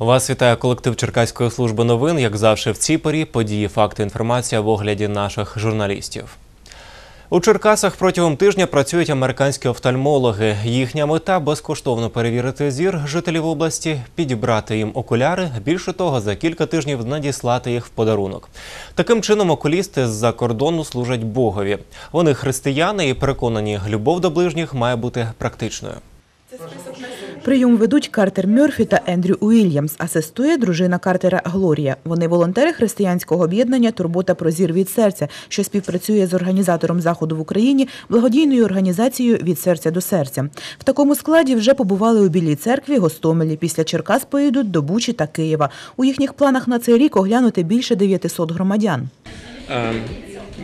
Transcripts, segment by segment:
Вас вітає колектив Черкаської служби новин. Як завжди, в цій порі події, факти, інформація в огляді наших журналістів. У Черкасах протягом тижня працюють американські офтальмологи. Їхня мета безкоштовно перевірити зір жителів області, підібрати їм окуляри. Більше того, за кілька тижнів надіслати їх в подарунок. Таким чином, окулісти з-за кордону служать Богові. Вони християни і переконані, любов до ближніх має бути практичною. Прийом ведуть Картер Мьорфі та Ендрю Уільямс. Асистує дружина Картера Глорія. Вони волонтери християнського об'єднання Турбота про зір від серця, що співпрацює з організатором заходу в Україні, благодійною організацією від серця до серця. В такому складі вже побували у Білій церкві, Гостомелі. Після Черкас поїдуть до Бучі та Києва. У їхніх планах на цей рік оглянути більше 900 громадян.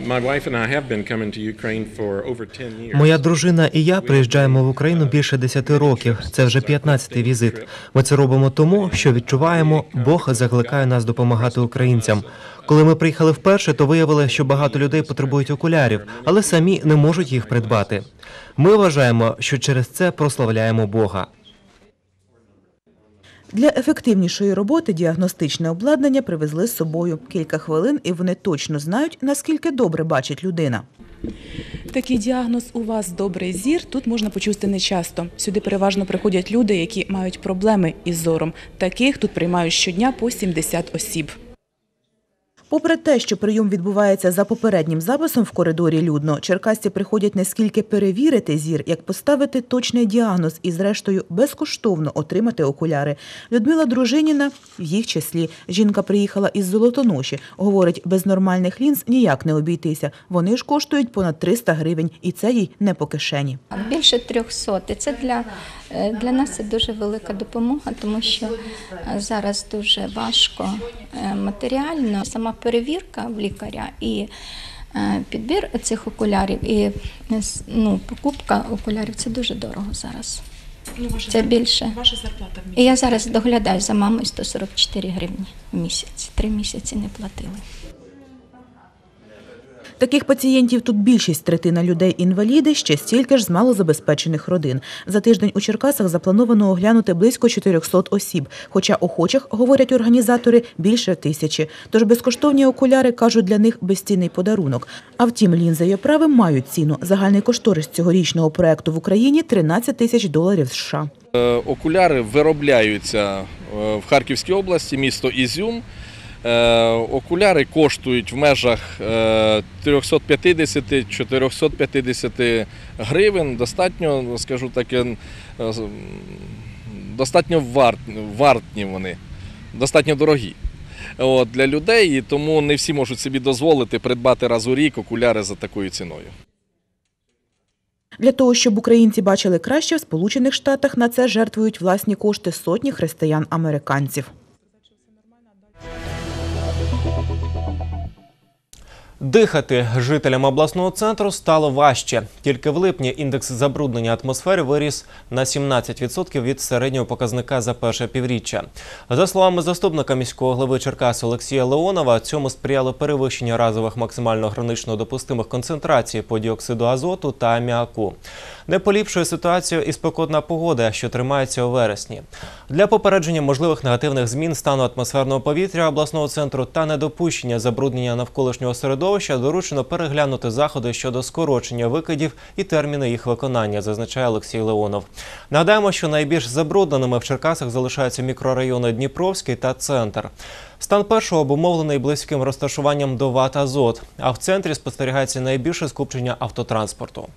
My wife and I have been coming to Ukraine for over 10 years. Моя дружина і я приїжджаємо в Україну більше 10 років. Це вже 15-й візит. Ми це робимо тому, що відчуваємо, Бог закликає нас допомагати українцям. Коли ми приїхали вперше, то виявили, що багато людей потребують окулярів, але самі не можуть їх придбати. Ми вважаємо, що через це прославляємо Бога. Для ефективнішої роботи діагностичне обладнання привезли з собою. Кілька хвилин, і вони точно знають, наскільки добре бачить людина. Такий діагноз у вас добрий зір. Тут можна почути нечасто. Сюди переважно приходять люди, які мають проблеми із зором. Таких тут приймають щодня по 70 осіб. Попри те, що прийом відбувається за попереднім записом в коридорі людно, черкасці приходять не скільки перевірити зір, як поставити точний діагноз і, зрештою, безкоштовно отримати окуляри. Людмила Дружиніна в їх числі. Жінка приїхала із Золотоноші. Говорить, без нормальних лінз ніяк не обійтися. Вони ж коштують понад 300 гривень, і це їй не по кишені. Більше 300. І це для, для нас це дуже велика допомога, тому що е, зараз дуже важко е, матеріально. Сама перевірка в лікаря і е, підбір цих окулярів, і е, ну, покупка окулярів це дуже дорого зараз. Це більше. Ваша зарплата в І я зараз доглядаю за мамою 144 гривні в місяць. Три місяці не платили. Таких пацієнтів тут більшість третина людей інваліди, ще стільки ж з малозабезпечених родин. За тиждень у Черкасах заплановано оглянути близько 400 осіб, хоча охочих, говорять організатори, більше тисячі. Тож безкоштовні окуляри, кажуть, для них безцінний подарунок. А втім, лінзи і оправи мають ціну. Загальний кошторис цьогорічного проекту в Україні – 13 тисяч доларів США. Е, Окуляри виробляються е, в Харківській області, місто Ізюм. Е, Окуляри коштують в межах е, 350-450 гривень. Достатньо, скажу таке, е, достатньо вартні вони, достатньо дорогі. От, для людей, і тому не всі можуть собі дозволити придбати раз у рік окуляри за такою ціною. Для того, щоб українці бачили краще, в Сполучених Штатах на це жертвують власні кошти сотні християн-американців. Дихати жителям обласного центру стало важче. Тільки в липні індекс забруднення атмосфери виріс на 17% від середнього показника за перше півріччя. За словами заступника міського голови Черкас Олексія Леонова, цьому сприяло перевищення разових максимально гранично допустимих концентрацій по діоксиду азоту та аміаку. Не поліпшує ситуацію і спекотна погода, що тримається у вересні. Для попередження можливих негативних змін стану атмосферного повітря обласного центру та недопущення забруднення навколишнього середовища доручено переглянути заходи щодо скорочення викидів і терміни їх виконання, зазначає Олексій Леонов. Нагадаємо, що найбільш забрудненими в Черкасах залишаються мікрорайони Дніпровський та центр. Стан першого обумовлений близьким розташуванням до ВАТ «Азот», а в центрі спостерігається найбільше скупчення автотранспорту.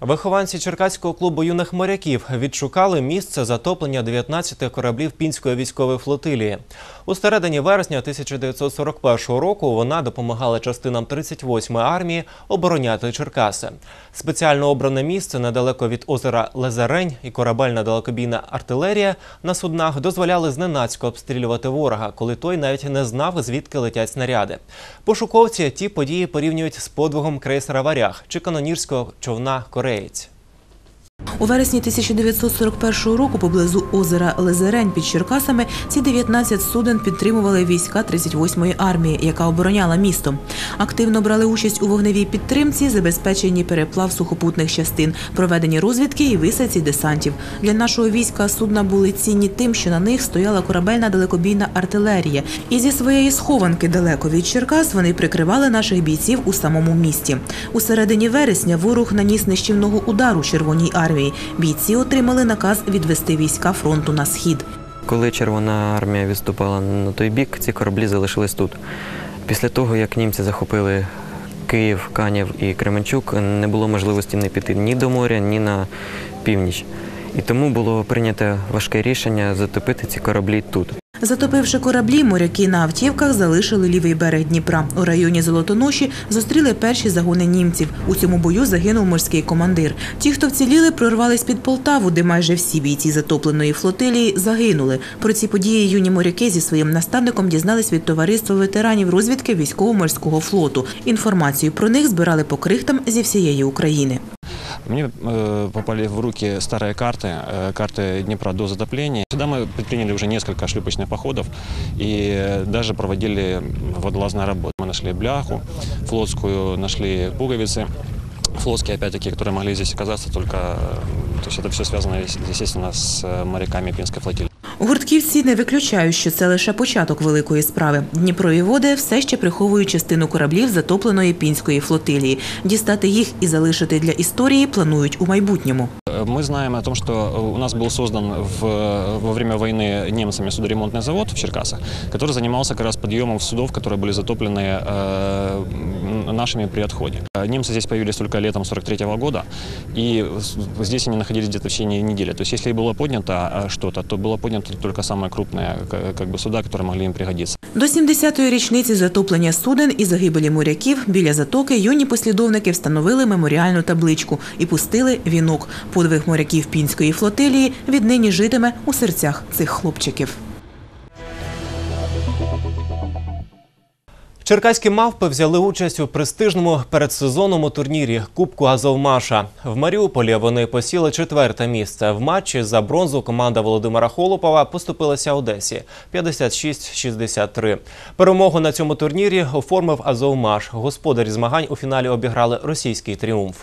Вихованці Черкаського клубу юних моряків відшукали місце затоплення 19 кораблів пінської військової флотилії. У середині вересня 1941 року вона допомагала частинам 38-ї армії обороняти Черкаси. Спеціально обране місце недалеко від озера Лезарень і корабельна далекобійна артилерія на суднах дозволяли зненацько обстрілювати ворога, коли той навіть не знав, звідки летять снаряди. Пошуковці ті події порівнюють з подвигом крейсера Варяг чи канонірського човна Кореєць. У вересні 1941 року поблизу озера Лезерень під Черкасами ці 19 суден підтримували війська 38-ї армії, яка обороняла місто. Активно брали участь у вогневій підтримці, забезпеченні переплав сухопутних частин, проведенні розвідки і висадці десантів. Для нашого війська судна були цінні тим, що на них стояла корабельна далекобійна артилерія. І зі своєї схованки далеко від Черкас вони прикривали наших бійців у самому місті. У середині вересня ворог наніс нищівного удару Червоній армії. Бійці отримали наказ відвести війська фронту на схід. Коли Червона армія відступала на той бік, ці кораблі залишились тут. Після того, як німці захопили Київ, Канів і Кременчук, не було можливості не піти ні до моря, ні на північ. І тому було прийнято важке рішення затопити ці кораблі тут. Затопивши кораблі, моряки на автівках залишили лівий берег Дніпра. У районі Золотоноші зустріли перші загони німців. У цьому бою загинув морський командир. Ті, хто вціліли, прорвались під Полтаву, де майже всі бійці затопленої флотилії загинули. Про ці події юні моряки зі своїм наставником дізнались від товариства ветеранів розвідки військово-морського флоту. Інформацію про них збирали по крихтам зі всієї України. Мне э, попали в руки старые карты, э, карты Днепра до затопления. Сюда мы предприняли уже несколько шлюпочных походов и э, даже проводили водолазные работы. Мы нашли бляху флотскую, нашли пуговицы флотские, опять-таки, которые могли здесь оказаться только... э, То есть это все связано, естественно, с э, моряками Пинской флотилии. Гуртківці не виключають, що це лише початок великої справи. Дніпрові води все ще приховують частину кораблів затопленої пінської флотилії. Дістати їх і залишити для історії планують у майбутньому. Э, Мы знаем о том, что у нас был создан в, во время войны немцами судоремонтный завод в Черкасах, который занимался как раз подъемом судов, которые были затоплены э, нашими при отходе. Э, Немцы здесь появились только летом 43 года, и с- здесь они находились где-то в течение недели. То есть если и было поднято э, что-то, то было поднято только самые крупные к- как бы, суда, которые могли им пригодиться. До 70-ї річниці затоплення суден і загибелі моряків біля затоки юні послідовники встановили меморіальну табличку і пустили вінок. Подвиг моряків пінської флотилії віднині житиме у серцях цих хлопчиків. Черкаські мавпи взяли участь у престижному передсезонному турнірі Кубку Азовмаша. В Маріуполі вони посіли четверте місце. В матчі за бронзу команда Володимира Холопова поступилася Одесі 56-63. Перемогу на цьому турнірі оформив Азовмаш. Господарі змагань у фіналі обіграли російський тріумф.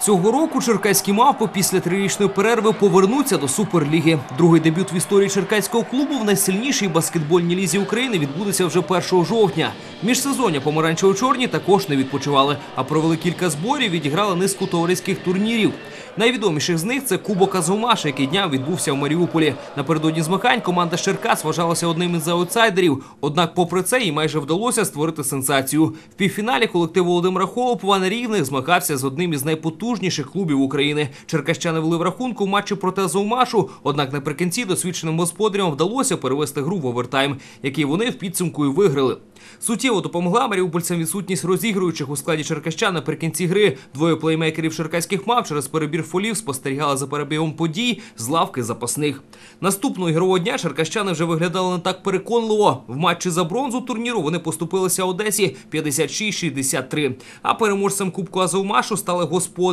Цього року черкаські мавпи після трирічної перерви повернуться до Суперліги. Другий дебют в історії черкаського клубу в найсильнішій баскетбольній лізі України відбудеться вже 1 жовтня. Міжсезоння помаранчево-чорні також не відпочивали, а провели кілька зборів, відіграли низку товариських турнірів. Найвідоміших з них це Кубок Азовмаша, який дня відбувся в Маріуполі. Напередодні змагань команда Черкас вважалася одним із аутсайдерів. Однак, попри це, їй майже вдалося створити сенсацію. В півфіналі колектив Володимира Холопова на рівних змагався з одним із найпотужніших клубів України. Черкащани вели в рахунку в матчі проти Азовмашу. Однак наприкінці досвідченим господарям вдалося перевести гру в овертайм, який вони в підсумку і виграли. Суттєво допомогла маріупольцям відсутність розігруючих у складі черкащан наприкінці гри. Двоє плеймейкерів черкаських мав через перебір фолів спостерігали за перебігом подій з лавки запасних. Наступного ігрового дня черкащани вже виглядали не так переконливо. В матчі за бронзу турніру вони поступилися Одесі 56-63. А переможцем Кубку Азовмашу стали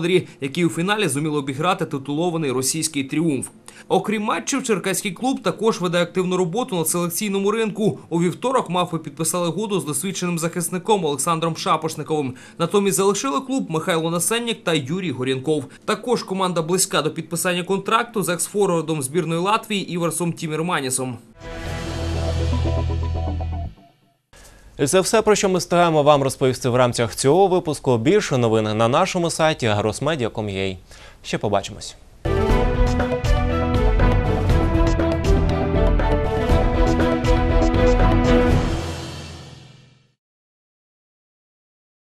господарі, які у фіналі зуміли обіграти титулований російський тріумф. Окрім матчів, черкаський клуб також веде активну роботу на селекційному ринку. У вівторок мавпи підписали году з досвідченим захисником Олександром Шапошниковим. Натомість залишили клуб Михайло Насеннік та Юрій Горянков. Також команда близька до підписання контракту з екс-форвардом збірної Латвії Іверсом Тімірманісом. І це все, про що ми стаємо вам розповісти в рамках цього випуску. Більше новин на нашому сайті agrosmedia.com.ua. Ще побачимось.